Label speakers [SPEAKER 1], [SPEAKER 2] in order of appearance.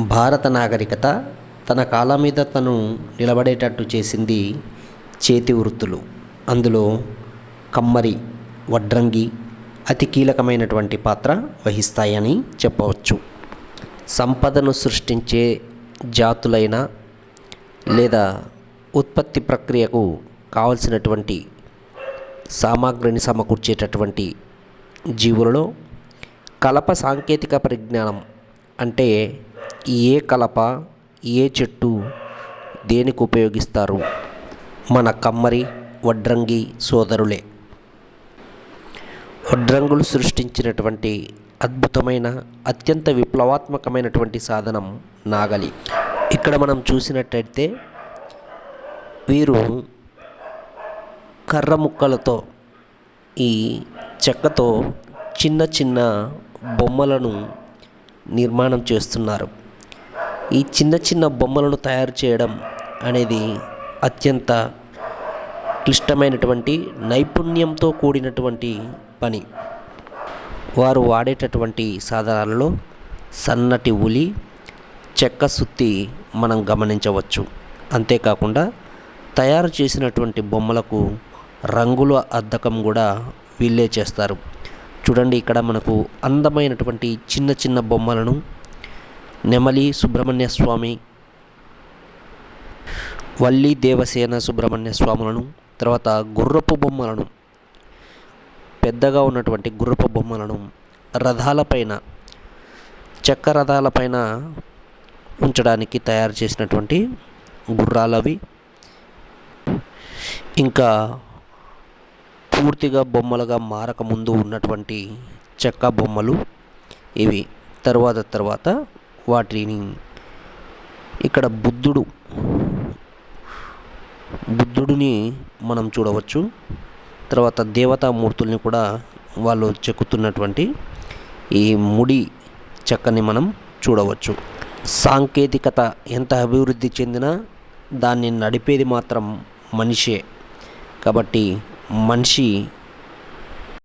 [SPEAKER 1] భారత నాగరికత తన కాళ్ళ మీద తను నిలబడేటట్టు చేసింది చేతి వృత్తులు. అందులో కమ్మరి వడ్రంగి అతి కీలకమైనటువంటి పాత్ర వహిస్తాయని చెప్పవచ్చు. సంపదను సృష్టించే జాతులైన లేదా ఉత్పత్తి ప్రక్రియకు కావలసినటువంటి సామాగ్రిని సమకూర్చేటటువంటి జీవులలో కలప సాంకేతిక పరిజ్ఞానం అంటే ఏ కలప ఏ చెట్టు దేనికి ఉపయోగిస్తారు? మన కమ్మరి వడ్రంగి సోదరులే. వడ్రంగులు సృష్టించినటువంటి అద్భుతమైన అత్యంత విప్లవాత్మకమైనటువంటి సాధనం నాగలి. ఇక్కడ మనం చూసినట్టయితే వీరు కర్ర ముక్కలతో ఈ చెక్కతో చిన్న చిన్న బొమ్మలను నిర్మాణం చేస్తున్నారు. ఈ చిన్న చిన్న బొమ్మలను తయారు చేయడం అనేది అత్యంత క్లిష్టమైనటువంటి నైపుణ్యంతో కూడినటువంటి పని. వారు వాడేటటువంటి సాధనాలలో సన్నటి ఉలి చెక్క సుత్తి మనం గమనించవచ్చు. అంతేకాకుండా తయారు చేసినటువంటి బొమ్మలకు రంగుల అద్దకం కూడా వీళ్ళే చేస్తారు. చూడండి ఇక్కడ మనకు అందమైనటువంటి చిన్న చిన్న బొమ్మలను నెమలి సుబ్రహ్మణ్య స్వామి వల్లి దేవసేన సుబ్రహ్మణ్య స్వాములను తర్వాత గుర్రపు బొమ్మలను పెద్దగా ఉన్నటువంటి గుర్రపు బొమ్మలను రథాలపైన చెక్క రథాలపైన ఉంచడానికి తయారు చేసినటువంటి గుర్రాలవి ఇంకా పూర్తిగా బొమ్మలుగా మారకముందు ఉన్నటువంటి చెక్క బొమ్మలు ఇవి. తర్వాత తర్వాత వాటిని ఇక్కడ బుద్ధుడు బుద్ధుడిని మనం చూడవచ్చు. తర్వాత దేవతామూర్తుల్ని కూడా వాళ్ళు చెక్కుతున్నటువంటి ఈ ముడి చెక్కని మనం చూడవచ్చు. సాంకేతికత ఎంత అభివృద్ధి చెందినా దాన్ని నడిపేది మాత్రం మనిషే. కాబట్టి మనిషి